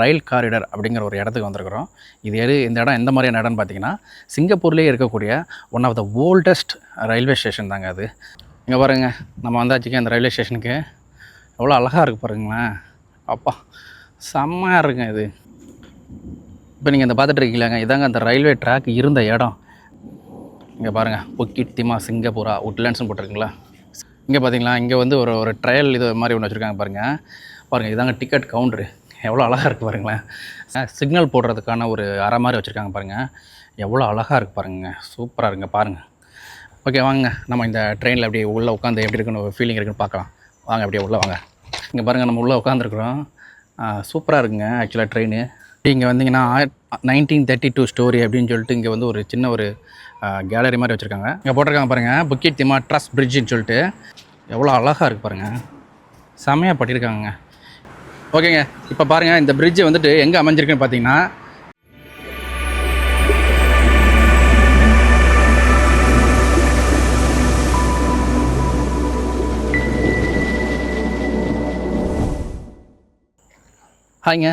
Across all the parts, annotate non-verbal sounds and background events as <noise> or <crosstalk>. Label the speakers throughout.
Speaker 1: ரயில் corridor அப்படிங்கிற ஒரு இடத்துக்கு வந்திருக்கிறோம் இது எது இந்த இடம் எந்த மாதிரியான இடம்னு பார்த்தீங்கன்னா சிங்கப்பூர்லேயே இருக்கக்கூடிய one of the oldest railway station தாங்க அது இங்கே பாருங்கள் நம்ம வந்தாச்சுக்கே அந்த ரயில்வே ஸ்டேஷனுக்கு எவ்வளோ அழகாக இருக்குது பாருங்களேன் அப்பா செம்மையாக இருக்குங்க இது இப்போ நீங்கள் இந்த பார்த்துட்ருக்கீங்களாங்க இதாங்க அந்த ரயில்வே ட்ராக் இருந்த இடம் இங்கே பாருங்கள் பொக்கிட்டிமா சிங்கப்பூரா உட்லேண்ட்ஸ்னு போட்டிருக்குங்களா இங்கே பார்த்தீங்களா இங்கே வந்து ஒரு ஒரு ட்ரையல் இது மாதிரி ஒன்று வச்சுருக்காங்க பாருங்கள் பாருங்கள் இதாங்க டிக்கெட் கவுண்ட்ரு எவ்வளோ அழகாக இருக்குது பாருங்களேன் சிக்னல் போடுறதுக்கான ஒரு அரை மாதிரி வச்சுருக்காங்க பாருங்கள் எவ்வளோ அழகாக இருக்குது பாருங்கள் சூப்பராக இருங்க பாருங்கள் ஓகே வாங்க நம்ம இந்த ட்ரெயினில் அப்படியே உள்ளே உட்காந்து எப்படி இருக்குன்னு ஃபீலிங் இருக்குன்னு பார்க்கலாம் வாங்க அப்படியே உள்ளே வாங்க இங்கே பாருங்கள் நம்ம உள்ளே உட்காந்துருக்குறோம் சூப்பராக இருக்குங்க ஆக்சுவலாக ட்ரெயின் இங்கே வந்தீங்கன்னா நைன்டீன் தேர்ட்டி டூ ஸ்டோரி அப்படின்னு சொல்லிட்டு இங்கே வந்து ஒரு சின்ன ஒரு கேலரி மாதிரி வச்சுருக்காங்க இங்கே போட்டிருக்காங்க பாருங்கள் புக்கிட் திமா ட்ரஸ்ட் பிரிட்ஜின்னு சொல்லிட்டு எவ்வளோ அழகாக இருக்குது பாருங்கள் செமையாக பட்டிருக்காங்க ஓகேங்க இப்போ பாருங்க இந்த பிரிட்ஜ் வந்துட்டு எங்க அமைஞ்சிருக்குன்னு பாத்தீங்கன்னா ஹாய்ங்க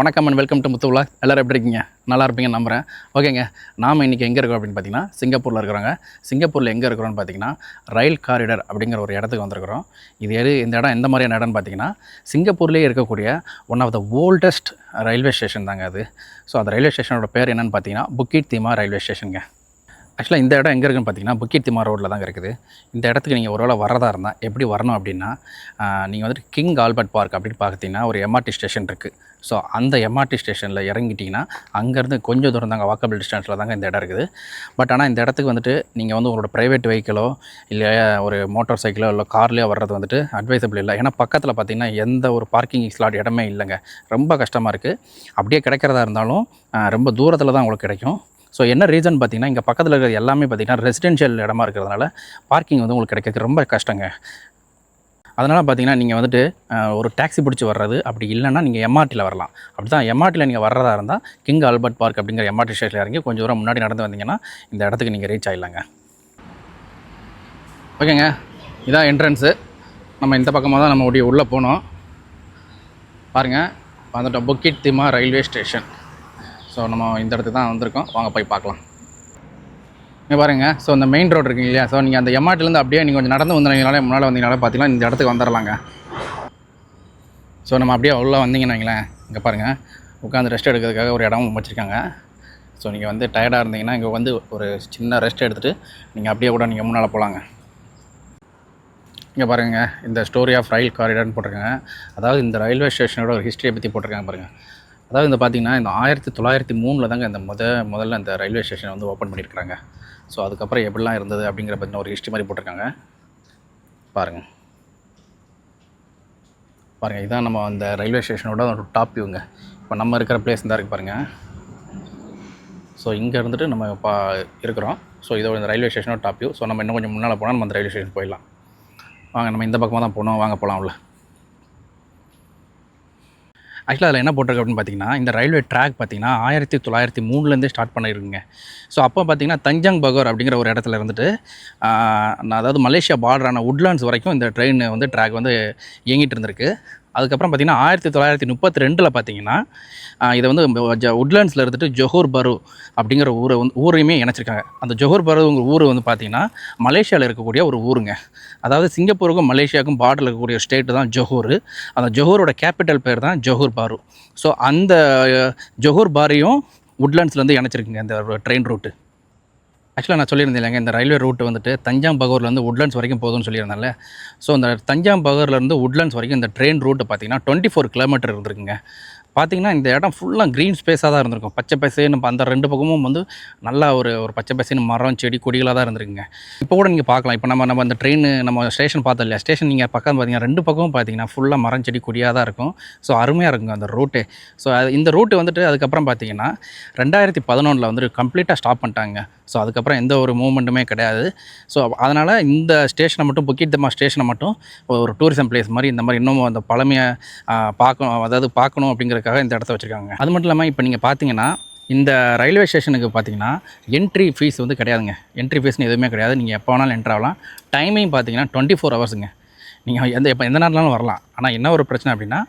Speaker 1: வணக்கம் அண்ட் வெல்கம் டு முத்துவில் எல்லோரும் எப்படி இருக்கீங்க நல்லா இருப்பீங்கன்னு நம்புகிறேன் ஓகேங்க நாம் இன்றைக்கி எங்கே இருக்கோம் அப்படின்னு பார்த்தீங்கன்னா சிங்கப்பூரில் இருக்கிறாங்க சிங்கப்பூரில் எங்கே இருக்கிறோன்னு பார்த்தீங்கன்னா ரயில் காரிடர் அப்படிங்கிற ஒரு இடத்துக்கு வந்திருக்கிறோம் இது எது இந்த இடம் எந்த மாதிரியான இடம்னு பார்த்தீங்கன்னா சிங்கப்பூர்லேயே இருக்கக்கூடிய one of the oldest railway station தாங்க அது ஸோ அந்த ரயில்வே ஸ்டேஷனோட பேர் என்னென்னு பார்த்தீங்கன்னா புக்கிட் தீமா ரயில்வே ஸ்டேஷனுங்க ஆக்சுவலாக இந்த இடம் எங்கே இருக்குன்னு பார்த்தீங்கன்னா புக்கிட் ரோட்டில் தான் இருக்குது இந்த இடத்துக்கு நீங்கள் ஒரு வேளை வரதா இருந்தால் எப்படி வரணும் அப்படின்னா நீங்கள் வந்துட்டு கிங் ஆல்பர்ட் பார்க் அப்படின்னு பார்த்தீங்கன்னா ஒரு எம்ஆர்டி ஸ்டேஷன் இருக்குது ஸோ அந்த எம்ஆர்டி ஸ்டேஷனில் இறங்கிட்டிங்கன்னா அங்கேருந்து கொஞ்சம் தூரம் தாங்க வாக்கபிள் டிஸ்டன்ஸில் தாங்க இந்த இடம் இருக்குது பட் ஆனால் இந்த இடத்துக்கு வந்துட்டு நீங்கள் வந்து உங்களோட ப்ரைவேட் வெஹிக்கிளோ இல்லை ஒரு மோட்டார் சைக்கிளோ இல்லை கார்லேயோ வர்றது வந்துட்டு அட்வைசபிள் இல்லை ஏன்னா பக்கத்தில் பார்த்திங்கன்னா எந்த ஒரு பார்க்கிங் ஸ்லாட் இடமே இல்லைங்க ரொம்ப கஷ்டமாக இருக்குது அப்படியே கிடைக்கிறதா இருந்தாலும் ரொம்ப தூரத்தில் தான் உங்களுக்கு கிடைக்கும் ஸோ என்ன ரீசன் பார்த்திங்கன்னா இங்கே பக்கத்தில் இருக்கிறது எல்லாமே பார்த்திங்கன்னா ரெசிடென்ஷியல் இடமா இருக்கிறதுனால பார்க்கிங் வந்து உங்களுக்கு கிடைக்கிறது ரொம்ப கஷ்டங்க அதனால் பார்த்தீங்கன்னா நீங்கள் வந்துட்டு ஒரு டாக்ஸி பிடிச்சி வர்றது அப்படி இல்லைன்னா நீங்கள் எம்ஆர்டியில் வரலாம் அப்படி தான் எம்ஆர்டியில் நீங்கள் வர்றதா இருந்தால் கிங் ஆல்பர்ட் பார்க் அப்படிங்கிற எம்ஆர்டி ஸ்டேஷனில் இறங்கி கொஞ்சம் தூரம் முன்னாடி நடந்து வந்தீங்கன்னா இந்த இடத்துக்கு நீங்கள் ரீச் ஆகிடலாங்க ஓகேங்க இதான் என்ட்ரன்ஸு நம்ம இந்த பக்கமாக தான் நம்ம உடைய உள்ளே போனோம் பாருங்கள் வந்துட்டோம் Bukit Timah railway station so நம்ம இந்த இடத்துக்கு தான் வந்திருக்கோம் வாங்க போய் பார்க்கலாம் இங்கே பாருங்கள் ஸோ இந்த மெயின் ரோடு இருக்குங்க இல்லையா ஸோ நீங்கள் அந்த எம்மாட்டிலேருந்து அப்படியே நீங்கள் கொஞ்சம் நடந்து வந்தீங்கனாலே முன்னால் வந்தீங்கனாலே பார்த்தீங்கன்னா இந்த இடத்துக்கு வந்துடலாங்க ஸோ நம்ம அப்படியே உள்ளே வந்தீங்கன்னு வைங்களேன் இங்கே பாருங்கள் உட்காந்து ரெஸ்ட் எடுக்கிறதுக்காக ஒரு இடமும் வச்சுருக்காங்க ஸோ நீங்கள் வந்து டயர்டாக இருந்தீங்கன்னா இங்கே வந்து ஒரு சின்ன ரெஸ்ட் எடுத்துகிட்டு நீங்கள் அப்படியே கூட நீங்கள் முன்னால் போகலாங்க இங்கே பாருங்கள் இந்த ஸ்டோரி ஆஃப் ரயில் காரிடர்னு போட்டிருக்காங்க அதாவது இந்த ரயில்வே ஸ்டேஷனோட ஒரு ஹிஸ்ட்ரியை பற்றி போட்டிருக்காங்க பாருங்கள் அதாவது இந்த பார்த்திங்கன்னா இந்த ஆயிரத்தி தொள்ளாயிரத்தி மூணில் தாங்க இந்த முத முதல்ல இந்த ரயில்வே ஸ்டேஷனை வந்து ஓப்பன் பண்ணியிருக்கிறாங்க ஸோ அதுக்கப்புறம் எப்படிலாம் இருந்தது அப்படிங்கிற பற்றின ஒரு ஹிஸ்ட்ரி மாதிரி போட்டிருக்காங்க பாருங்கள் பாருங்கள் இதுதான் நம்ம அந்த ரயில்வே ஸ்டேஷனோட ஒரு டாப் வியூங்க இப்போ நம்ம இருக்கிற பிளேஸ் தான் இருக்குது பாருங்கள் ஸோ இங்கே இருந்துட்டு நம்ம பா இருக்கிறோம் ஸோ இதோட இந்த ரயில்வே ஸ்டேஷனோட டாப் வியூ ஸோ நம்ம இன்னும் கொஞ்சம் முன்னால் போனால் நம்ம அந்த ரயில்வே ஸ்டேஷன் போயிடலாம் வாங்க நம்ம இந்த பக்கமாக தான் போனோம் வாங்க போகலாம் உள்ள ஆக்சுவலாக அதில் என்ன போட்டிருக்கு அப்படின்னு பார்த்தீங்கன்னா இந்த ரயில்வே ட்ராக் பார்த்தீங்கன்னா ஆயிரத்தி தொள்ளாயிரத்தி மூணுலேருந்தே ஸ்டார்ட் பண்ணியிருக்குங்க ஸோ அப்போ பார்த்தீங்கன்னா தஞ்சாங் பகோர் அப்படிங்கிற ஒரு இடத்துல இருந்துட்டு அதாவது மலேசியா பார்டரான உட்லாண்ட்ஸ் வரைக்கும் இந்த ட்ரெயின் வந்து ட்ராக் வந்து இயங்கிட்டு இருந்திருக்கு அதுக்கப்புறம் பார்த்தீங்கன்னா ஆயிரத்தி தொள்ளாயிரத்தி முப்பத்தி ரெண்டில் பார்த்தீங்கன்னா இதை வந்து உட்லேண்ட்ஸில் இருந்துட்டு ஜொஹூர் பரு அப்படிங்கிற ஊரை வந்து ஊரையுமே இணைச்சிருக்காங்க அந்த ஜொஹூர் பருங்கிற ஊர் வந்து பார்த்திங்கன்னா மலேசியாவில் இருக்கக்கூடிய ஒரு ஊருங்க அதாவது சிங்கப்பூருக்கும் மலேசியாவுக்கும் பார்டர் இருக்கக்கூடிய ஸ்டேட்டு தான் ஜொஹூர் அந்த ஜொஹூரோட கேபிட்டல் பேர் தான் ஜொஹூர் பாரு ஸோ அந்த ஜொஹூர் பாரையும் உட்லேண்ட்ஸ்லேருந்து இணைச்சிருக்குங்க அந்த ட்ரெயின் ரூட்டு ஆக்சுவலாக நான் சொல்லியிருந்தேன் இல்லைங்க இந்த ரயில்வே ரூட் வந்துட்டு தஞ்சாம் தஞ்சாம்பகூர்லேருந்து உட்லண்ட்ஸ் வரைக்கும் போதும்னு சொல்லியிருந்தேன்ல ஸோ இந்த தஞ்சாம்பகூர்லேருந்து உட்லண்ட்ஸ் வரைக்கும் இந்த ட்ரெயின் ரூட்டு பார்த்திங்கன்னா டுவெண்ட்டி ஃபோர் கிலோமீட்டர் இருந்திருக்குங்க பார்த்திங்கன்னா இந்த இடம் ஃபுல்லாக க்ரீன் ஸ்பேஸாக தான் இருந்திருக்கும் பச்சை பசேன்னு அந்த ரெண்டு பக்கமும் வந்து நல்லா ஒரு ஒரு பச்சை பசேன்னு மரம் செடி கொடிகளாக தான் இருந்திருக்குங்க இப்போ கூட நீங்கள் பார்க்கலாம் இப்போ நம்ம நம்ம அந்த ட்ரெயின் நம்ம ஸ்டேஷன் பார்த்தோம் இல்லையா ஸ்டேஷன் நீங்கள் பக்கம் பார்த்தீங்கன்னா ரெண்டு பக்கமும் பார்த்தீங்கன்னா ஃபுல்லாக மரம் செடி கொடியாக தான் இருக்கும் ஸோ அருமையாக இருக்குங்க அந்த ரூட்டு ஸோ இந்த ரூட்டு வந்துட்டு அதுக்கப்புறம் பார்த்தீங்கன்னா ரெண்டாயிரத்தி பதினொன்றில் வந்துட்டு கம்ப்ளீட்டாக ஸ்டாப் பண்ணிட்டாங்க ஸோ அதுக்கப்புறம் எந்த ஒரு மூமெண்ட்டுமே கிடையாது ஸோ அதனால் இந்த ஸ்டேஷனை மட்டும் புக்கிட் தம்மா ஸ்டேஷனை மட்டும் ஒரு டூரிசம் பிளேஸ் மாதிரி இந்த மாதிரி இன்னமும் அந்த பழமையை பார்க்கணும் அதாவது பார்க்கணும் அப்படிங்கிறதுக்காக இந்த இடத்த வச்சுருக்காங்க அது மட்டும் இல்லாமல் இப்போ நீங்கள் பார்த்தீங்கன்னா இந்த ரயில்வே ஸ்டேஷனுக்கு பார்த்தீங்கன்னா என்ட்ரி ஃபீஸ் வந்து கிடையாதுங்க என்ட்ரி ஃபீஸ்னு எதுவுமே கிடையாது நீங்கள் எப்போ வேணாலும் என்ட்ரு ஆகலாம் டைமிங் பார்த்தீங்கன்னா டுவெண்ட்டி ஃபோர் ஹவர்ஸுங்க நீங்கள் எந்த எப்போ எந்த நேரம்னாலும் வரலாம் ஆனால் என்ன ஒரு பிரச்சனை அப்படின்னா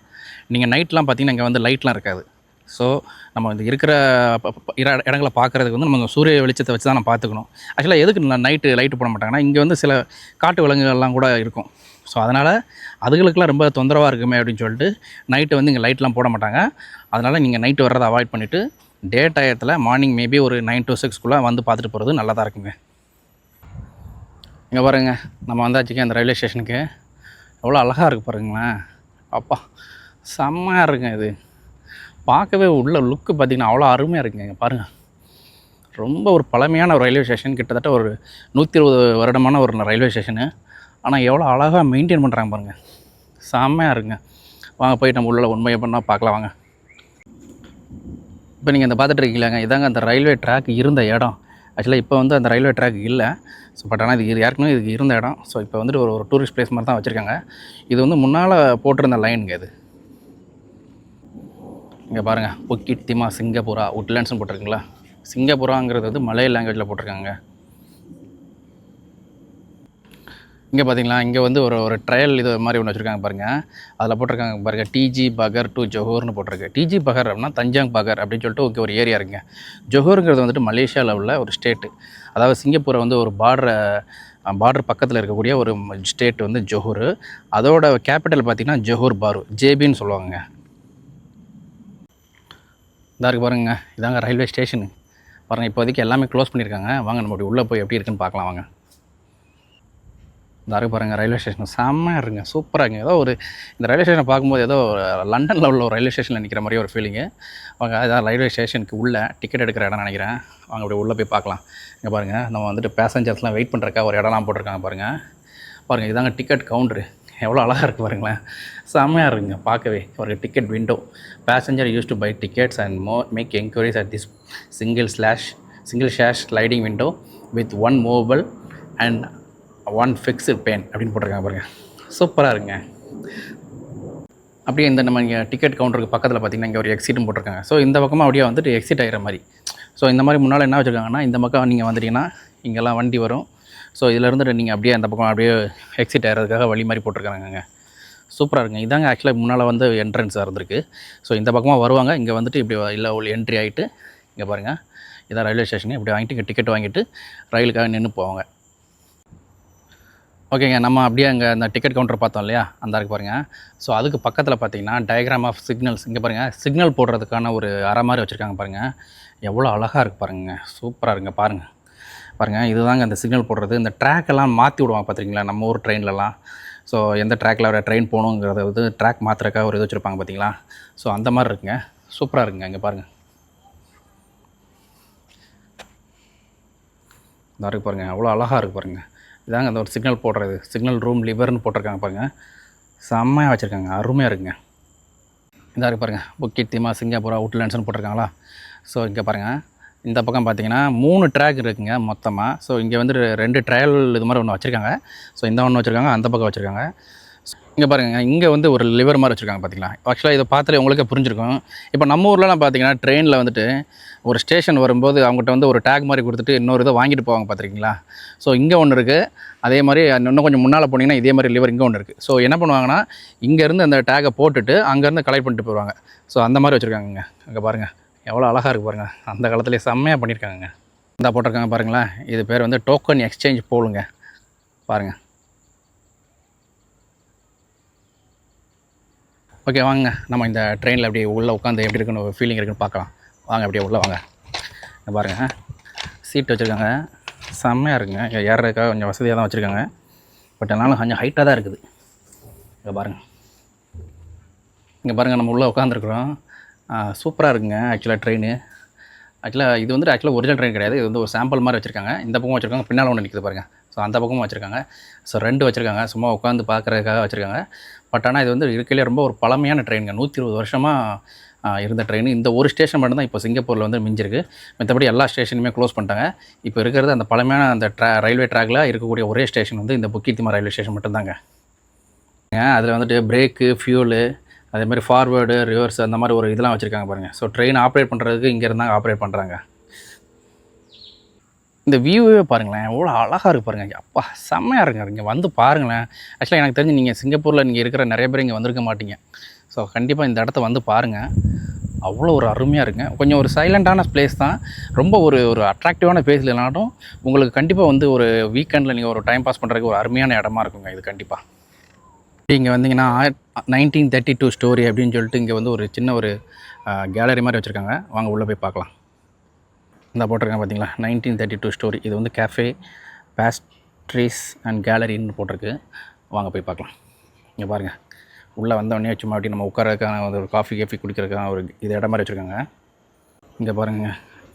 Speaker 1: நீங்கள் நைட்லாம் பார்த்தீங்கன்னா இங்கே வந்து லைட்லாம் இருக்காது ஸோ நம்ம இந்த இருக்கிற இடங்களை பார்க்குறதுக்கு வந்து நம்ம சூரிய வெளிச்சத்தை வச்சு தான் நம்ம பார்த்துக்கணும் ஆக்சுவலாக எதுக்கு நைட்டு லைட்டு போட மாட்டாங்கன்னா இங்கே வந்து சில காட்டு விலங்குகள்லாம் கூட இருக்கும் ஸோ அதனால் அதுகளுக்கெல்லாம் ரொம்ப தொந்தரவாக இருக்குமே அப்படின்னு சொல்லிட்டு நைட்டு வந்து இங்கே லைட்லாம் போட மாட்டாங்க அதனால் நீங்கள் நைட்டு வர்றதை அவாய்ட் பண்ணிவிட்டு டே டயத்தில் மார்னிங் மேபி ஒரு நைன் டு சிக்ஸ்க்குள்ளே வந்து பார்த்துட்டு போகிறது தான் இருக்குங்க இங்கே பாருங்க நம்ம வந்தாச்சுக்கே அந்த ரயில்வே ஸ்டேஷனுக்கு எவ்வளோ அழகாக இருக்குது பாருங்களேன் அப்பா செம்மையாக இருக்குங்க இது பார்க்கவே உள்ள லுக்கு பார்த்திங்கன்னா அவ்வளோ அருமையாக இருக்குங்க பாருங்கள் ரொம்ப ஒரு பழமையான ஒரு ரயில்வே ஸ்டேஷன் கிட்டத்தட்ட ஒரு நூற்றி இருபது வருடமான ஒரு ரயில்வே ஸ்டேஷனு ஆனால் எவ்வளோ அழகாக மெயின்டைன் பண்ணுறாங்க பாருங்கள் செம்மையாக இருக்குங்க வாங்க போயிட்டு நம்ம உள்ள உண்மையை பண்ணால் பார்க்கலாம் வாங்க இப்போ நீங்கள் இந்த பார்த்துட்டு இதாங்க அந்த ரயில்வே ட்ராக் இருந்த இடம் ஆக்சுவலாக இப்போ வந்து அந்த ரயில்வே ட்ராக் இல்லை ஸோ பட் ஆனால் இது ஏற்கனவே இதுக்கு இருந்த இடம் ஸோ இப்போ வந்துட்டு ஒரு ஒரு டூரிஸ்ட் பிளேஸ் மாதிரி தான் வச்சுருக்காங்க இது வந்து முன்னால் போட்டிருந்த லைனுங்க இது இங்கே பாருங்கள் பொக்கித்திமா சிங்கப்பூரா உட்லேண்ட்ஸ்னு போட்டிருக்குங்களா சிங்கப்பூராங்கிறது வந்து மலைய லாங்குவேஜில் போட்டிருக்காங்க இங்கே பார்த்தீங்களா இங்கே வந்து ஒரு ஒரு ட்ரையல் இது மாதிரி ஒன்று வச்சுருக்காங்க பாருங்கள் அதில் போட்டிருக்காங்க பாருங்கள் டிஜி பகர் டு ஜொஹூர்னு போட்டிருக்கு டிஜி பகர் அப்படின்னா தஞ்சாங் பகர் அப்படின்னு சொல்லிட்டு ஓகே ஒரு ஏரியா இருக்குங்க ஜொஹூருங்கிறது வந்துட்டு மலேசியாவில் உள்ள ஒரு ஸ்டேட்டு அதாவது சிங்கப்பூரை வந்து ஒரு பார்டர் பார்டர் பக்கத்தில் இருக்கக்கூடிய ஒரு ஸ்டேட் வந்து ஜொஹூர் அதோட கேபிட்டல் பார்த்திங்கன்னா ஜொஹூர் பாரு ஜேபின்னு சொல்லுவாங்க இதாக இருக்குது இதாங்க ரயில்வே ஸ்டேஷனு பாருங்கள் இப்போதைக்கு எல்லாமே க்ளோஸ் பண்ணியிருக்காங்க வாங்க நம்ம அப்படி உள்ளே போய் எப்படி இருக்குன்னு பார்க்கலாம் வாங்க இதாக பாருங்கள் ரயில்வே ஸ்டேஷன் செம்மையாக இருங்க சூப்பராக ஏதோ ஒரு இந்த ரயில்வே ஸ்டேஷனை பார்க்கும்போது ஏதோ லண்டனில் உள்ள ஒரு ரயில்வே ஸ்டேஷனில் நிற்கிற மாதிரி ஒரு ஃபீலிங்கு வாங்க அதான் ரயில்வே ஸ்டேஷனுக்கு உள்ளே டிக்கெட் எடுக்கிற இடம் நினைக்கிறேன் வாங்க அப்படி உள்ளே போய் பார்க்கலாம் இங்கே பாருங்கள் நம்ம வந்துட்டு பேசஞ்சர்ஸ்லாம் வெயிட் பண்ணுறக்கா ஒரு இடம்லாம் போட்டிருக்காங்க பாருங்கள் பாருங்கள் இதாங்க டிக்கெட் கவுண்ட்ரு எவ்வளோ அழகாக இருக்குது பாருங்களேன் செம்மையாக இருக்குங்க பார்க்கவே ஒரு ticket window passenger use to buy tickets and மோ make enquiries at this single slash single sash sliding window with one movable and one fixed pane அப்படின்னு போட்டிருக்காங்க பாருங்கள் சூப்பராக இருங்க அப்படியே இந்த நம்ம இங்கே டிக்கெட் கவுண்டருக்கு பக்கத்தில் பார்த்திங்கன்னா இங்கே ஒரு எக்ஸிட்டும் போட்டிருக்காங்க ஸோ இந்த பக்கமாக அப்படியே வந்துட்டு எக்ஸிட் ஆகிற மாதிரி ஸோ இந்த மாதிரி முன்னால் என்ன வச்சுருக்காங்கன்னா இந்த பக்கம் நீங்கள் வந்துட்டிங்கன்னா இங்கெல்லாம் வண்டி வரும் ஸோ இதில் இருந்துட்டு நீங்கள் அப்படியே அந்த பக்கம் அப்படியே எக்ஸிட் ஆகிறதுக்காக வழி மாதிரி போட்டிருக்காங்கங்க சூப்பராக இருக்குங்க இதாங்க ஆக்சுவலாக முன்னால் வந்து என்ட்ரன்ஸாக இருந்திருக்கு ஸோ இந்த பக்கமாக வருவாங்க இங்கே வந்துட்டு இப்படி இல்லை உள்ள என்ட்ரி ஆகிட்டு இங்கே பாருங்கள் இதான் ரயில்வே ஸ்டேஷன் இப்படி வாங்கிட்டு இங்கே டிக்கெட் வாங்கிட்டு ரயிலுக்காக நின்று போவாங்க ஓகேங்க நம்ம அப்படியே அங்கே அந்த டிக்கெட் கவுண்டர் பார்த்தோம் இல்லையா அந்த இருக்கு பாருங்கள் ஸோ அதுக்கு பக்கத்தில் பார்த்தீங்கன்னா டயக்ராம் ஆஃப் சிக்னல்ஸ் இங்கே பாருங்கள் சிக்னல் போடுறதுக்கான ஒரு அரை மாதிரி வச்சுருக்காங்க பாருங்கள் எவ்வளோ அழகாக இருக்குது பாருங்க சூப்பராக இருங்க பாருங்கள் பாருங்கள் இதுதாங்க அந்த சிக்னல் போடுறது இந்த ட்ராக்கெல்லாம் மாற்றி விடுவாங்க பார்த்துருக்கீங்களா நம்ம ஊர் ட்ரெயின்லலாம் ஸோ எந்த ட்ராக்கில் வர ட்ரெயின் போகணுங்கிறத வந்து ட்ராக் மாற்றுறக்காக ஒரு இது வச்சுருப்பாங்க பார்த்தீங்களா ஸோ அந்த மாதிரி இருக்குங்க சூப்பராக இருக்குங்க இங்கே பாருங்கள் இதாக இருக்குது பாருங்கள் அவ்வளோ அழகாக இருக்குது பாருங்கள் இதாங்க அந்த ஒரு சிக்னல் போடுறது சிக்னல் ரூம் லிவர்னு போட்டிருக்காங்க பாருங்கள் செம்மையாக வச்சுருக்காங்க அருமையாக இருக்குங்க இதாக இருக்குது பாருங்கள் புக்கிட் திமா சிங்கப்பூரா அவுட்லேண்ட்ஸ்னு போட்டிருக்காங்களா ஸோ இங்கே பாருங்கள் இந்த பக்கம் பார்த்தீங்கன்னா மூணு ட்ராக் இருக்குங்க மொத்தமாக ஸோ இங்கே வந்து ரெண்டு ட்ரையல் இது மாதிரி ஒன்று வச்சுருக்காங்க ஸோ இந்த ஒன்று வச்சுருக்காங்க அந்த பக்கம் வச்சுருக்காங்க இங்கே பாருங்கள் இங்கே வந்து ஒரு லிவர் மாதிரி வச்சுருக்காங்க பார்த்தீங்களா ஆக்சுவலாக இதை பார்த்தாலே உங்களுக்கே புரிஞ்சிருக்கும் இப்போ நம்ம ஊர்லலாம் பார்த்தீங்கன்னா ட்ரெயினில் வந்துட்டு ஒரு ஸ்டேஷன் வரும்போது அவங்ககிட்ட வந்து ஒரு டேக் மாதிரி கொடுத்துட்டு இன்னொரு இதை வாங்கிட்டு போவாங்க பார்த்துருக்கீங்களா ஸோ இங்கே ஒன்று இருக்குது அதே மாதிரி இன்னும் கொஞ்சம் முன்னால் போனீங்கன்னா இதே மாதிரி லிவர் இங்கே ஒன்று இருக்குது ஸோ என்ன பண்ணுவாங்கன்னா இங்கேருந்து அந்த டேக்கை போட்டுட்டு அங்கேருந்து கலெக்ட் பண்ணிட்டு போயிடுவாங்க ஸோ அந்த மாதிரி வச்சுருக்காங்க அங்கே பாருங்கள் எவ்வளோ அழகாக இருக்குது பாருங்கள் அந்த காலத்துலேயே செம்மையாக பண்ணியிருக்காங்க இந்த போட்டிருக்காங்க பாருங்களேன் இது பேர் வந்து டோக்கன் எக்ஸ்சேஞ்ச் போலுங்க பாருங்கள் ஓகே வாங்க நம்ம இந்த ட்ரெயினில் அப்படியே உள்ளே உட்காந்து எப்படி இருக்குன்னு ஃபீலிங் இருக்குன்னு பார்க்கலாம் வாங்க அப்படியே உள்ளே வாங்க பாருங்கள் சீட் வச்சுருக்காங்க செம்மையாக இருக்குங்க இங்கே ஏறதுக்காக கொஞ்சம் வசதியாக தான் வச்சுருக்காங்க பட் அதனால கொஞ்சம் ஹைட்டாக தான் இருக்குது இங்கே பாருங்கள் இங்கே பாருங்கள் நம்ம உள்ளே உட்காந்துருக்குறோம் சூப்பராக இருக்குங்க ஆக்சுவலாக ட்ரெயின் ஆக்சுவலாக இது வந்து ஆக்சுவலாக ஒரிஜினல் ட்ரெயின் கிடையாது இது வந்து ஒரு சாம்பிள் மாதிரி வச்சுருக்காங்க இந்த பக்கம் வச்சுருக்காங்க பின்னால் ஒன்று நிற்கிது பாருங்கள் ஸோ அந்த பக்கமும் வச்சுருக்காங்க ஸோ ரெண்டு வச்சுருக்காங்க சும்மா உட்காந்து பார்க்குறதுக்காக வச்சுருக்காங்க பட் ஆனால் இது வந்து இருக்கையிலே ரொம்ப ஒரு பழமையான ட்ரெயினுங்க நூற்றி இருபது வருஷமாக இருந்த ட்ரெயின் இந்த ஒரு ஸ்டேஷன் மட்டும் தான் இப்போ சிங்கப்பூரில் வந்து மிஞ்சிருக்கு மற்றபடி எல்லா ஸ்டேஷனுமே க்ளோஸ் பண்ணிட்டாங்க இப்போ இருக்கிறது அந்த பழமையான அந்த ட்ரா ரயில்வே ட்ராக்கில் இருக்கக்கூடிய ஒரே ஸ்டேஷன் வந்து இந்த புக்கித்திமா ரயில்வே ஸ்டேஷன் மட்டும்தாங்க அதில் வந்துட்டு பிரேக்கு ஃபியூலு அதே மாதிரி ஃபார்வேர்டு ரிவர்ஸ் அந்த மாதிரி ஒரு இதெல்லாம் வச்சுருக்காங்க பாருங்கள் ஸோ ட்ரெயின் ஆப்ரேட் பண்ணுறதுக்கு இங்கே இருந்தாங்க ஆப்ரேட் பண்ணுறாங்க இந்த வியூவே பாருங்களேன் எவ்வளோ அழகாக இருக்குது பாருங்கள் அப்பா செம்மையாக இருக்குங்க இங்கே வந்து பாருங்களேன் ஆக்சுவலாக எனக்கு தெரிஞ்சு நீங்கள் சிங்கப்பூரில் நீங்கள் இருக்கிற நிறைய பேர் இங்கே வந்திருக்க மாட்டீங்க ஸோ கண்டிப்பாக இந்த இடத்த வந்து பாருங்கள் அவ்வளோ ஒரு அருமையாக இருக்குங்க கொஞ்சம் ஒரு சைலண்ட்டான ப்ளேஸ் தான் ரொம்ப ஒரு ஒரு அட்ராக்டிவான பிளேஸ் இல்லைனாலும் உங்களுக்கு கண்டிப்பாக வந்து ஒரு வீக்கெண்டில் நீங்கள் ஒரு டைம் பாஸ் பண்ணுறதுக்கு ஒரு அருமையான இடமா இருக்குங்க இது கண்டிப்பாக இங்கே வந்தீங்கன்னா நைன்டீன் தேர்ட்டி டூ ஸ்டோரி அப்படின்னு சொல்லிட்டு இங்கே வந்து ஒரு சின்ன ஒரு கேலரி மாதிரி வச்சுருக்காங்க வாங்க உள்ளே போய் பார்க்கலாம் இந்த போட்டிருக்கேன் பார்த்தீங்களா நைன்டீன் தேர்ட்டி டூ ஸ்டோரி இது வந்து கேஃபே பேஸ்ட்ரீஸ் அண்ட் கேலரின்னு போட்டிருக்கு வாங்க போய் பார்க்கலாம் இங்கே பாருங்கள் உள்ளே வந்தவொடனே வச்சுமா அப்படி நம்ம உட்காரக்கான ஒரு காஃபி கேஃபி குடிக்கிறதுக்கான ஒரு இது இடம் மாதிரி வச்சுருக்காங்க இங்கே பாருங்க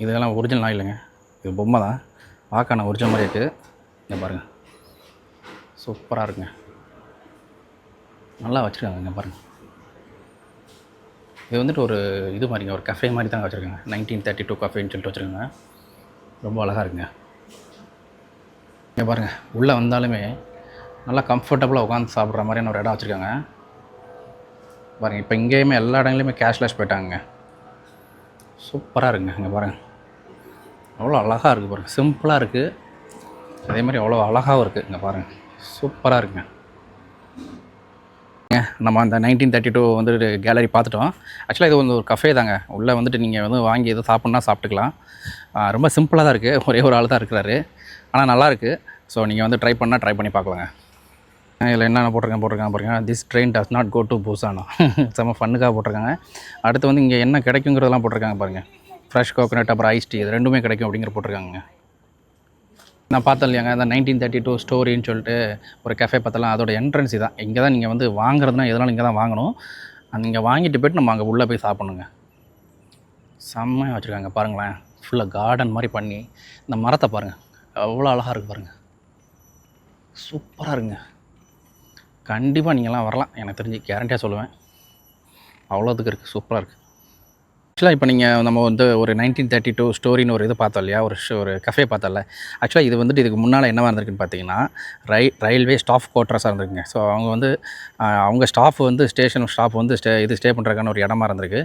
Speaker 1: இதெல்லாம் ஒரிஜினலாக இல்லைங்க இது பொம்மை தான் பார்க்க ஒரிஜினல் மாதிரி இருக்குது இங்கே பாருங்கள் சூப்பராக இருக்குங்க நல்லா வச்சுருக்காங்க பாருங்கள் இது வந்துட்டு ஒரு இது மாதிரிங்க ஒரு கஃபே மாதிரி தாங்க வச்சுருக்காங்க நைன்டீன் தேர்ட்டி டூ கஃபேன்னு சொல்லிட்டு வச்சுருக்காங்க ரொம்ப அழகாக இருக்குங்க இங்கே பாருங்கள் உள்ளே வந்தாலுமே நல்லா கம்ஃபர்டபுளாக உட்காந்து சாப்பிட்ற மாதிரியான ஒரு இடம் வச்சுருக்காங்க பாருங்கள் இப்போ இங்கேயுமே எல்லா இடங்களையுமே கேஷ்லெஸ் போயிட்டாங்க சூப்பராக இருக்குங்க இங்கே பாருங்கள் அவ்வளோ அழகாக இருக்குது பாருங்கள் சிம்பிளாக இருக்குது அதே மாதிரி அவ்வளோ அழகாகவும் இருக்குது இங்கே பாருங்கள் சூப்பராக இருக்குங்க நம்ம அந்த நைன்டீன் தேர்ட்டி டூ வந்துட்டு கேலரி பார்த்துட்டோம் ஆக்சுவலாக இது வந்து ஒரு கஃபே தாங்க உள்ளே வந்துட்டு நீங்கள் வந்து வாங்கி எதுவும் சாப்பிட்னா சாப்பிட்டுக்கலாம் ரொம்ப சிம்பிளாக தான் இருக்குது ஒரே ஒரு ஆள் தான் இருக்கிறாரு ஆனால் நல்லாயிருக்கு ஸோ நீங்கள் வந்து ட்ரை பண்ணால் ட்ரை பண்ணி பார்க்கலாங்க இதில் என்னென்ன போட்டிருக்கேன் போட்டிருக்கேன் பாருங்கள் this train does not go to பூசானா <laughs> செம்ம ஃபன்னுக்காக போட்டிருக்காங்க அடுத்து வந்து இங்கே என்ன கிடைக்குங்கிறதெல்லாம் போட்டிருக்காங்க பாருங்கள் ஃப்ரெஷ் கோகோனட் அப்புறம் ஐஸ் டீ இது ரெண்டுமே கிடைக்கும் அப்படிங்கிற போட்டிருக்காங்க நான் பார்த்தேன் இல்லையாங்க அந்த நைன்டீன் தேர்ட்டி டூ ஸ்டோரின்னு சொல்லிட்டு ஒரு கஃபே பார்த்தலாம் அதோட என்ட்ரன்ஸ் தான் இங்கே தான் நீங்கள் வந்து வாங்குறதுனா எதனாலும் இங்கே தான் வாங்கணும் இங்கே வாங்கிட்டு போய்ட்டு நம்ம அங்கே உள்ளே போய் சாப்பிடணுங்க செம்மையாக வச்சுருக்காங்க பாருங்களேன் ஃபுல்லாக கார்டன் மாதிரி பண்ணி இந்த மரத்தை பாருங்கள் அவ்வளோ அழகாக இருக்குது பாருங்கள் சூப்பராக இருங்க கண்டிப்பாக நீங்கள்லாம் வரலாம் எனக்கு தெரிஞ்சு கேரண்டியாக சொல்லுவேன் அவ்வளோதுக்கு இருக்குது சூப்பராக இருக்குது ஆக்சுவலாக இப்போ நீங்கள் நம்ம வந்து ஒரு நைன்டீன் தேர்ட்டி டூ ஸ்டோரின்னு ஒரு இது பார்த்தோம் இல்லையா ஒரு ஷோ ஒரு கஃபே பார்த்தோம்ல ஆக்சுவலாக இது வந்துட்டு இதுக்கு முன்னால் என்னவாக இருந்திருக்குன்னு பார்த்தீங்கன்னா ரை ரயில்வே ஸ்டாஃப் குவார்ட்டர்ஸாக இருந்திருக்குங்க ஸோ அவங்க வந்து அவங்க ஸ்டாஃப் வந்து ஸ்டேஷன் ஸ்டாஃப் வந்து ஸ்டே இது ஸ்டே பண்ணுறக்கான ஒரு இடமா இருந்திருக்கு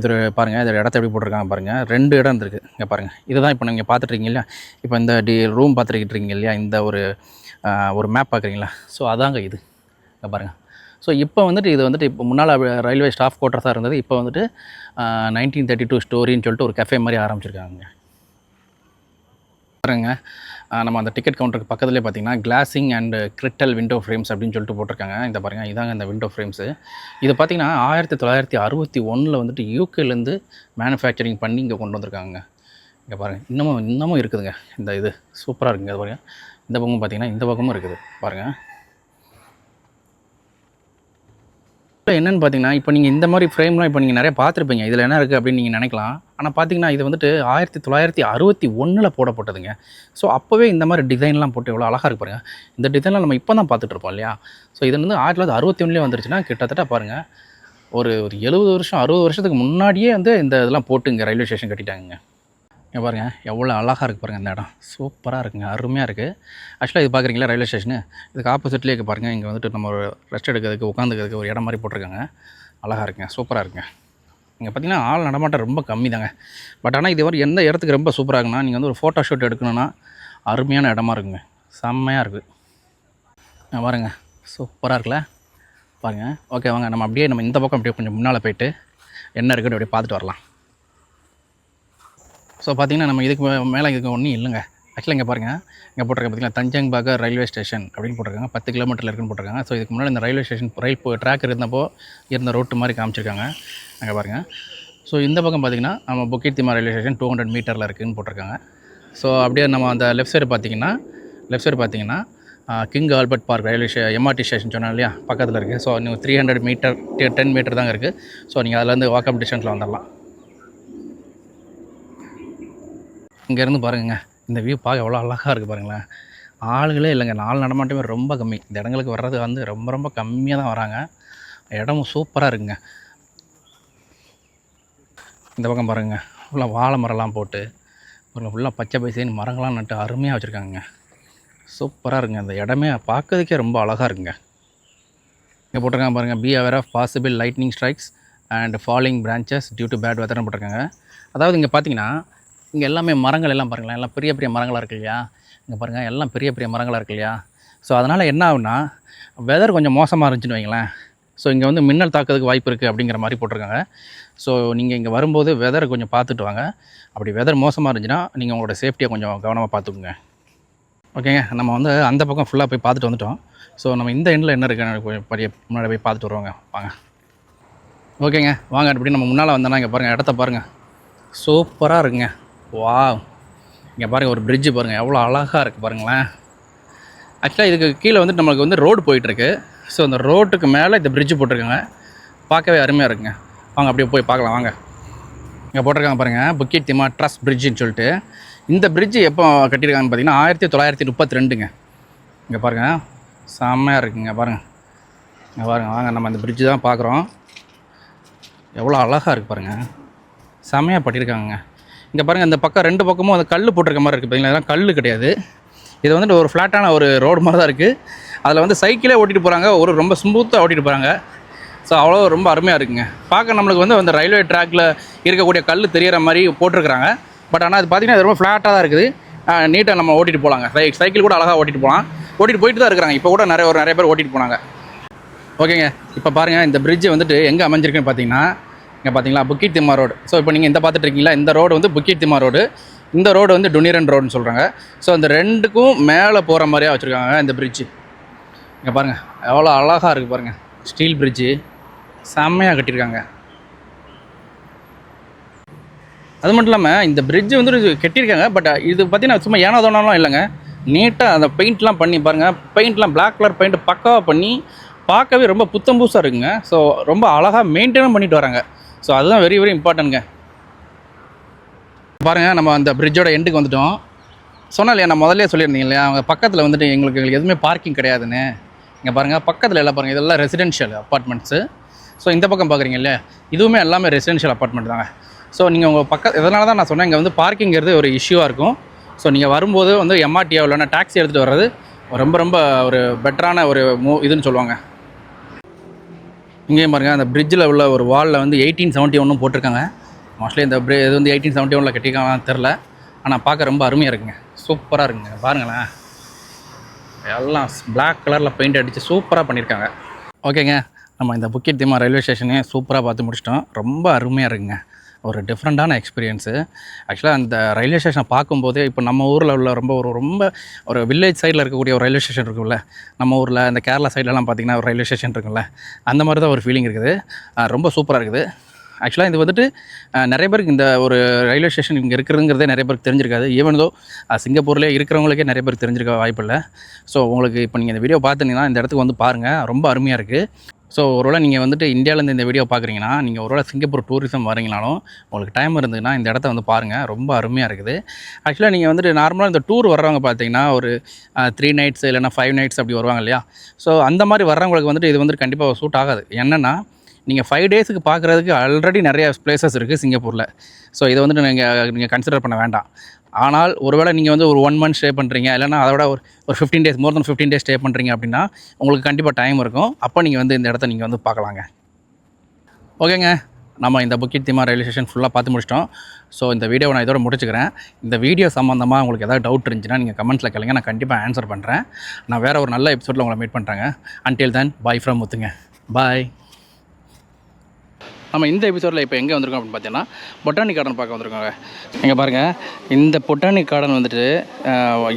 Speaker 1: இது ஒரு பாருங்கள் இது இடத்த எப்படி போட்டிருக்காங்க பாருங்கள் ரெண்டு இடம் இருந்திருக்கு இங்கே பாருங்கள் இதுதான் இப்போ நீங்கள் பார்த்துட்ருக்கீங்க இல்லையா இப்போ இந்த டி ரூம் பார்த்துருக்கிட்டு இருக்கீங்க இல்லையா இந்த ஒரு ஒரு மேப் பார்க்குறீங்களா ஸோ அதாங்க இது இங்கே பாருங்கள் ஸோ இப்போ வந்துட்டு இது வந்துட்டு இப்போ முன்னால் ரயில்வே ஸ்டாஃப் குவார்ட்டர்ஸாக இருந்தது இப்போ வந்துட்டு நைன்டீன் தேர்ட்டி டூ ஸ்டோரின்னு சொல்லிட்டு ஒரு கஃபே மாதிரி ஆரம்பிச்சிருக்காங்க பாருங்க நம்ம அந்த டிக்கெட் கவுண்டருக்கு பக்கத்துலேயே பார்த்தீங்கன்னா glazing and Crittall window frames அப்படின்னு சொல்லிட்டு போட்டிருக்காங்க இந்த பாருங்கள் இதாங்க இந்த விண்டோ ஃப்ரேம்ஸு இது பார்த்திங்கன்னா ஆயிரத்தி தொள்ளாயிரத்தி அறுபத்தி ஒன்றில் வந்துட்டு யூகேலேருந்து மேனுஃபேக்சரிங் பண்ணி இங்கே கொண்டு வந்திருக்காங்க இங்கே பாருங்கள் இன்னமும் இன்னமும் இருக்குதுங்க இந்த இது சூப்பராக இருக்குங்க அது பாருங்கள் இந்த பக்கமும் பார்த்திங்கன்னா இந்த பக்கமும் இருக்குது பாருங்கள் என்னென்னு பார்த்தீங்கன்னா இப்போ நீங்கள் இந்த மாதிரி ஃப்ரேம்லாம் இப்போ நீங்கள் நிறைய பார்த்துருப்பீங்க இதில் என்ன இருக்குது அப்படின்னு நீங்கள் நினைக்கலாம் ஆனால் பார்த்தீங்கன்னா இது வந்துட்டு ஆயிரத்தி தொள்ளாயிரத்தி அறுபத்தி ஒன்றில் போடப்பட்டதுங்க ஸோ அப்போவே இந்த மாதிரி டிசைன்லாம் போட்டு எவ்வளோ அழகாக இருக்கு பாருங்கள் இந்த டிசைன்லாம் நம்ம இப்போ தான் பார்த்துட்ருப்போம் இல்லையா ஸோ இது வந்து ஆயிரத்தி தொள்ளாயிரத்தி அறுபத்தி ஒன்றுலேயே வந்துருச்சுன்னா கிட்டத்தட்ட பாருங்கள் ஒரு ஒரு எழுபது வருஷம் அறுபது வருஷத்துக்கு முன்னாடியே வந்து இந்த இதெல்லாம் போட்டு இங்கே ரயில்வே ஸ்டேஷன் கட்டிட்டாங்க இங்கே பாருங்கள் எவ்வளோ அழகாக இருக்குது பாருங்கள் இந்த இடம் சூப்பராக இருக்குங்க அருமையாக இருக்குது ஆக்சுவலாக இது பார்க்குறீங்களா ரயில்வே ஸ்டேஷனு இதுக்கு ஆப்போசிட்லேயே இருக்குது பாருங்கள் இங்கே வந்துட்டு நம்ம ரெஸ்ட் எடுக்கிறதுக்கு உட்காந்துக்கிறதுக்கு ஒரு இடம் மாதிரி போட்டிருக்காங்க அழகாக இருக்குங்க சூப்பராக இருக்குங்க இங்கே பார்த்தீங்கன்னா ஆள் நடமாட்டம் ரொம்ப கம்மி தாங்க பட் ஆனால் இது மாதிரி எந்த இடத்துக்கு ரொம்ப சூப்பராக இருக்குன்னா நீங்கள் வந்து ஒரு ஃபோட்டோ ஷூட் எடுக்கணுன்னா அருமையான இடமா இருக்குங்க செம்மையாக இருக்குது பாருங்க சூப்பராக இருக்குல்ல பாருங்கள் ஓகே வாங்க நம்ம அப்படியே நம்ம இந்த பக்கம் அப்படியே கொஞ்சம் முன்னால் போயிட்டு என்ன இருக்குன்னு அப்படியே பார்த்துட்டு வரலாம் ஸோ பார்த்தீங்கன்னா நம்ம இதுக்கு மேலே இதுக்கு ஒன்றும் இல்லைங்க ஆக்சுவலாக இங்கே பாருங்கள் இங்கே போட்டிருக்க பார்த்திங்கன்னா பாக ரயில்வே ஸ்டேஷன் அப்படின்னு போட்டிருக்காங்க பத்து கிலோமீட்டரில் இருக்குன்னு போட்டிருக்காங்க ஸோ இதுக்கு முன்னாடி இந்த ரயில்வே ஸ்டேஷன் ரயில் ட்ராக் இருந்தப்போ இருந்த ரோட்டு மாதிரி காமிச்சிருக்காங்க அங்கே பாருங்கள் ஸோ இந்த பக்கம் பார்த்திங்கன்னா நம்ம Bukit Timah railway station two hundred மீட்டரில் இருக்குதுன்னு போட்டிருக்காங்க ஸோ அப்படியே நம்ம அந்த லெஃப்ட் சைடு பார்த்திங்கன்னா லெஃப்ட் சைடு பார்த்திங்கன்னா King Albert Park railway stay MRT station சொன்னோம் இல்லையா பக்கத்தில் இருக்குது ஸோ நீங்கள் three hundred metre ten metre தாங்க இருக்குது ஸோ நீங்கள் அதில் வந்து வாக்கப் டிஸ்டன்ஸில் வந்துடலாம் இங்கேருந்து பாருங்கங்க இந்த வியூ பார்க்க எவ்வளோ அழகாக இருக்குது பாருங்களேன் ஆளுகளே இல்லைங்க நாள் நடமாட்டமே ரொம்ப கம்மி இந்த இடங்களுக்கு வர்றது வந்து ரொம்ப ரொம்ப கம்மியாக தான் வராங்க இடமும் சூப்பராக இருக்குங்க இந்த பக்கம் பாருங்க ஃபுல்லாக வாழை மரம்லாம் போட்டு ஃபுல்லாக பச்சை பைசேன்னு மரங்கள்லாம் நட்டு அருமையாக வச்சுருக்காங்க சூப்பராக இருக்குங்க அந்த இடமே பார்க்கறதுக்கே ரொம்ப அழகாக இருக்குங்க இங்கே போட்டிருக்காங்க பாருங்கள் be aware of possible lightning strikes and falling branches due to bad வெதர்னு போட்டிருக்காங்க அதாவது இங்கே பார்த்தீங்கன்னா இங்கே எல்லாமே மரங்கள் எல்லாம் பாருங்களேன் எல்லாம் பெரிய பெரிய மரங்களாக இருக்கு இல்லையா இங்கே பாருங்கள் எல்லாம் பெரிய பெரிய மரங்களாக இருக்கு இல்லையா ஸோ அதனால் என்ன ஆகுனா வெதர் கொஞ்சம் மோசமாக இருந்துச்சுன்னு வைங்களேன் ஸோ இங்கே வந்து மின்னல் தாக்கிறதுக்கு வாய்ப்பு இருக்குது அப்படிங்கிற மாதிரி போட்டிருக்காங்க ஸோ நீங்கள் இங்கே வரும்போது வெதரை கொஞ்சம் பார்த்துட்டு வாங்க அப்படி வெதர் மோசமாக இருந்துச்சுன்னா நீங்கள் உங்களோட சேஃப்டியை கொஞ்சம் கவனமாக பார்த்துக்குங்க ஓகேங்க நம்ம வந்து அந்த பக்கம் ஃபுல்லாக போய் பார்த்துட்டு வந்துட்டோம் ஸோ நம்ம இந்த எண்டில் என்ன இருக்குன்னு பெரிய முன்னாடி போய் பார்த்துட்டு வருவாங்க வாங்க ஓகேங்க வாங்க அப்படி நம்ம முன்னால் வந்தோன்னா இங்கே பாருங்கள் இடத்த பாருங்கள் சூப்பராக இருக்குங்க வா இங்கே பாருங்கள் ஒரு பிரிட்ஜு பாருங்கள் எவ்வளோ அழகாக இருக்குது பாருங்களேன் ஆக்சுவலாக இதுக்கு கீழே வந்து நம்மளுக்கு வந்து ரோடு போயிட்டுருக்கு ஸோ அந்த ரோட்டுக்கு மேலே இந்த பிரிட்ஜு போட்டிருக்காங்க பார்க்கவே அருமையாக இருக்குங்க வாங்க அப்படியே போய் பார்க்கலாம் வாங்க இங்கே போட்டிருக்காங்க பாருங்கள் புக்கெட் திமா ட்ரஸ் பிரிட்ஜுன்னு சொல்லிட்டு இந்த பிரிட்ஜு எப்போ கட்டியிருக்காங்கன்னு பார்த்தீங்கன்னா ஆயிரத்தி தொள்ளாயிரத்தி முப்பத்தி ரெண்டுங்க இங்கே பாருங்கள் செம்மையாக இருக்குங்க பாருங்கள் இங்கே பாருங்கள் வாங்க நம்ம அந்த பிரிட்ஜு தான் பார்க்குறோம் எவ்வளோ அழகாக இருக்குது பாருங்கள் செம்மையாக பட்டியிருக்காங்க இங்கே பாருங்கள் இந்த பக்கம் ரெண்டு பக்கமும் அந்த கல் போட்டிருக்க மாதிரி இருக்குது பார்த்தீங்களா இதெல்லாம் கல் கிடையாது இது வந்துட்டு ஒரு ஃப்ளாட்டான ஒரு ரோடு மாதிரி தான் இருக்குது அதில் வந்து சைக்கிளே ஓட்டிகிட்டு போகிறாங்க ஒரு ரொம்ப ஸ்மூத்தாக ஓட்டிகிட்டு போகிறாங்க ஸோ அவ்வளோ ரொம்ப அருமையாக இருக்குங்க பார்க்க நம்மளுக்கு வந்து அந்த ரயில்வே ட்ராக்கில் இருக்கக்கூடிய கல் தெரிகிற மாதிரி போட்டிருக்கிறாங்க பட் ஆனால் அது பார்த்திங்கன்னா அது ரொம்ப ஃப்ளாட்டாக தான் இருக்குது நீட்டாக நம்ம ஓட்டிகிட்டு போகலாங்க சை சைக்கிள் கூட அழகாக ஓட்டிகிட்டு போகலாம் ஓட்டிகிட்டு போயிட்டு தான் இருக்கிறாங்க இப்போ கூட நிறைய ஒரு நிறைய பேர் ஓட்டிகிட்டு போனாங்க ஓகேங்க இப்போ பாருங்கள் இந்த பிரிட்ஜை வந்துட்டு எங்கே அமைஞ்சிருக்குன்னு பார்த்தீங்கன்னா இங்கே பார்த்தீங்களா புக்கிட் திம்மா ரோடு ஸோ இப்போ நீங்கள் இந்த பார்த்துட்ருக்கீங்களா இந்த ரோடு வந்து புக்கிட் திம்மா ரோடு இந்த ரோடு வந்து டுனிரன் ரோடுன்னு சொல்கிறாங்க ஸோ அந்த ரெண்டுக்கும் மேலே போகிற மாதிரியாக வச்சுருக்காங்க இந்த பிரிட்ஜு இங்கே பாருங்கள் எவ்வளோ அழகாக இருக்குது பாருங்கள் ஸ்டீல் பிரிட்ஜு செம்மையாக கட்டியிருக்காங்க அது மட்டும் இல்லாமல் இந்த பிரிட்ஜு வந்து கட்டியிருக்காங்க பட் இது பார்த்தீங்கன்னா சும்மா ஏனோ தோணாலும் இல்லைங்க நீட்டாக அந்த பெயிண்ட்லாம் பண்ணி பாருங்கள் பெயிண்ட்லாம் பிளாக் கலர் பெயிண்ட் பக்காவாக பண்ணி பார்க்கவே ரொம்ப புத்தம் புதுசாக இருக்குங்க ஸோ ரொம்ப அழகாக மெயின்டைனும் பண்ணிட்டு வராங்க ஸோ அதுதான் வெரி வெரி இம்பார்ட்டன்ட்டுங்க பாருங்கள் நம்ம அந்த பிரிட்ஜோட எண்டுக்கு வந்துட்டோம் சொன்னால் இல்லையா நான் முதல்லே சொல்லியிருந்தீங்க இல்லையா அவங்க பக்கத்தில் வந்துட்டு எங்களுக்கு எங்களுக்கு எதுவுமே பார்க்கிங் கிடையாதுன்னு இங்கே பாருங்கள் பக்கத்தில் எல்லாம் பாருங்கள் இதெல்லாம் ரெசிடென்ஷியல் அப்பார்ட்மெண்ட்ஸு ஸோ இந்த பக்கம் பார்க்குறீங்க இல்லையா இதுவுமே எல்லாமே ரெசிடென்ஷியல் அப்பார்ட்மெண்ட் தாங்க ஸோ நீங்கள் உங்கள் பக்கம் இதனால தான் நான் சொன்னேன் இங்கே வந்து பார்க்கிங்கிறது ஒரு இஷ்யூவாக இருக்கும் ஸோ நீங்கள் வரும்போது வந்து எம்ஆர்டிஓ இல்லைன்னா டாக்ஸி எடுத்துகிட்டு வர்றது ரொம்ப ரொம்ப ஒரு பெட்டரான ஒரு மூ இதுன்னு சொல்லுவாங்க இங்கேயும் பாருங்கள் அந்த பிரிட்ஜில் உள்ள ஒரு வாலில் வந்து எயிட்டீன் செவன்ட்டி ஒன்றும் போட்டிருக்காங்க மோஸ்ட்லி இந்த பிரி இது வந்து எயிட்டீன் செவன்ட்டி ஒனில் கட்டியிருக்காங்களான்னு தெரில ஆனால் பார்க்க ரொம்ப அருமையாக இருக்குங்க சூப்பராக இருக்குங்க பாருங்களேன் எல்லாம் பிளாக் கலரில் பெயிண்ட் அடித்து சூப்பராக பண்ணியிருக்காங்க ஓகேங்க நம்ம இந்த புக்கிட் திமா ரயில்வே ஸ்டேஷனே சூப்பராக பார்த்து முடிச்சிட்டோம் ரொம்ப அருமையாக இருக்குங்க ஒரு டிஃப்ரெண்ட்டான எக்ஸ்பீரியன்ஸு ஆக்சுவலாக அந்த ரயில்வே ஸ்டேஷனை பார்க்கும்போதே இப்போ நம்ம ஊரில் உள்ள ரொம்ப ஒரு ரொம்ப ஒரு வில்லேஜ் சைடில் இருக்கக்கூடிய ஒரு ரயில்வே ஸ்டேஷன் இருக்குல்ல நம்ம ஊரில் அந்த கேரளா சைட்லலாம் பார்த்திங்கன்னா ஒரு ரயில்வே ஸ்டேஷன் இருக்குல்ல அந்த மாதிரி தான் ஒரு ஃபீலிங் இருக்குது ரொம்ப சூப்பராக இருக்குது ஆக்சுவலாக இது வந்துட்டு நிறைய பேருக்கு இந்த ஒரு ரயில்வே ஸ்டேஷன் இங்கே இருக்கிறதுங்கிறதே நிறைய பேருக்கு தெரிஞ்சிருக்காது ஈவன் தோ சிங்கப்பூர்லேயே இருக்கிறவங்களுக்கே நிறைய பேருக்கு தெரிஞ்சிருக்க வாய்ப்பில்லை ஸோ உங்களுக்கு இப்போ நீங்கள் இந்த வீடியோ பார்த்துனீங்கன்னா இந்த இடத்துக்கு வந்து பாருங்கள் ரொம்ப அருமையாக இருக்குது ஸோ ஒருவேளை நீங்கள் வந்துட்டு இந்தியாவிலேருந்து இந்த வீடியோ பார்க்குறீங்கன்னா நீங்கள் ஒருவேளை சிங்கப்பூர் டூரிசம் வரீங்கனாலும் உங்களுக்கு டைம் இருந்ததுன்னா இந்த இடத்த வந்து பாருங்கள் ரொம்ப அருமையாக இருக்குது ஆக்சுவலாக நீங்கள் வந்துட்டு நார்மலாக இந்த டூர் வர்றவங்க பார்த்தீங்கன்னா ஒரு த்ரீ நைட்ஸ் இல்லைனா ஃபைவ் நைட்ஸ் அப்படி வருவாங்க இல்லையா ஸோ அந்த மாதிரி வர்றவங்களுக்கு வந்துட்டு இது வந்துட்டு கண்டிப்பாக சூட் ஆகாது என்னென்னா நீங்கள் ஃபைவ் டேஸுக்கு பார்க்குறதுக்கு ஆல்ரெடி நிறைய பிளேசஸ் இருக்குது சிங்கப்பூரில் ஸோ இதை வந்துட்டு நீங்கள் நீங்கள் கன்சிடர் பண்ண வேண்டாம் ஆனால் ஒருவேளை நீங்கள் வந்து ஒரு ஒன் மந்த் ஸ்டே பண்ணுறீங்க இல்லைனா அதோட ஒரு ஒரு fifteen days more then fifteen days stay பண்ணுறீங்க அப்படின்னா உங்களுக்கு கண்டிப்பாக டைம் இருக்கும் அப்போ நீங்கள் வந்து இந்த இடத்த நீங்கள் வந்து பார்க்கலாங்க ஓகேங்க நம்ம இந்த புக்கிட் திமா ரயில்வே ஸ்டேஷன் ஃபுல்லாக பார்த்து முடிச்சிட்டோம் ஸோ இந்த வீடியோவை நான் இதோட முடிச்சுக்கிறேன் இந்த வீடியோ சம்மந்தமாக உங்களுக்கு ஏதாவது டவுட் இருந்துச்சுன்னா நீங்கள் கமெண்ட்ஸில் கேளுங்க நான் கண்டிப்பாக ஆன்சர் பண்ணுறேன் நான் வேறு ஒரு நல்ல எபிசோடில் உங்களை மீட் பண்ணுறேங்க அன்டில் தென் பாய் ஃப்ரம் முத்துங்க பாய் நம்ம இந்த எபிசோடில் இப்போ எங்கே வந்திருக்கோம் அப்படின்னு பார்த்தீங்கன்னா பொட்டானிக் கார்டன் பார்க்க வந்திருக்கோங்க இங்கே பாருங்கள் இந்த பொட்டானிக் கார்டன் வந்துட்டு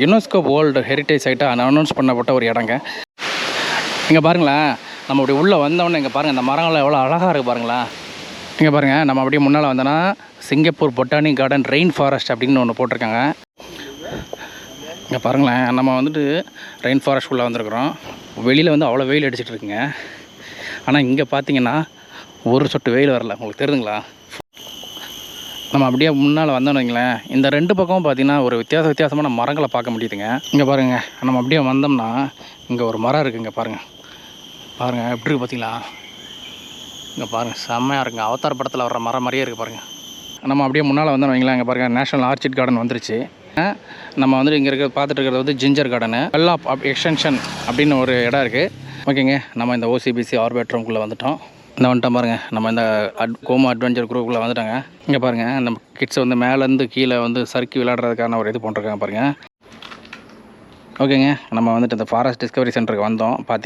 Speaker 1: யுனெஸ்கோ வேர்ல்டு ஹெரிட்டேஜ் சைட்டாக அனௌன்ஸ் பண்ணப்பட்ட ஒரு இடங்க இங்கே பாருங்களேன் நம்ம அப்படி உள்ளே வந்தோடனே இங்கே பாருங்கள் இந்த மரங்கள் எவ்வளோ அழகாக இருக்குது பாருங்களேன் இங்கே பாருங்கள் நம்ம அப்படியே முன்னால் வந்தோன்னா Singapore botanic garden rain forest அப்படின்னு ஒன்று போட்டிருக்காங்க இங்கே பாருங்களேன் நம்ம வந்துட்டு ரெயின் ஃபாரஸ்ட் உள்ளே வந்திருக்கிறோம் வெளியில் வந்து அவ்வளோ வெயில் அடிச்சிட்டு இருக்குங்க ஆனால் இங்கே பார்த்தீங்கன்னா ஒரு சொட்டு வெயில் வரல உங்களுக்கு தெரியுதுங்களா நம்ம அப்படியே முன்னால் வந்தோம்னு வைங்களேன் இந்த ரெண்டு பக்கமும் பார்த்திங்கன்னா ஒரு வித்தியாச வித்தியாசமான மரங்களை பார்க்க முடியுதுங்க இங்கே பாருங்கள் நம்ம அப்படியே வந்தோம்னா இங்கே ஒரு மரம் இருக்குங்க பாருங்கள் பாருங்கள் எப்படி இருக்குது பார்த்தீங்களா இங்கே பாருங்கள் செம்மையாக இருக்குங்க அவதார் படத்தில் வர்ற மரம் மாதிரியே இருக்குது பாருங்கள் நம்ம அப்படியே முன்னால் வந்தோம்னு வைங்களேன் இங்கே பாருங்கள் நேஷனல் ஆர்ச்சிட் கார்டன் வந்துருச்சு நம்ம வந்துட்டு இங்கே இருக்க பார்த்துட்டு இருக்கிறது வந்து ஜிஞ்சர் கார்டனு வெல்லாப் எக்ஸ்டென்ஷன் அப்படின்னு ஒரு இடம் இருக்குது ஓகேங்க நம்ம இந்த ஓசிபிசி ரூம்குள்ளே வந்துட்டோம் இந்த வந்துட்டா பாருங்கள் நம்ம இந்த அட் கோமா அட்வென்ச்சர் குரூப்பில் வந்துட்டாங்க இங்கே பாருங்கள் நம்ம கிட்ஸ் வந்து மேலேருந்து கீழே வந்து சறுக்கி விளையாடுறதுக்கான ஒரு இது போட்டிருக்காங்க பாருங்கள் ஓகேங்க நம்ம வந்துட்டு இந்த ஃபாரஸ்ட் டிஸ்கவரி சென்டருக்கு வந்தோம் பார்த்தி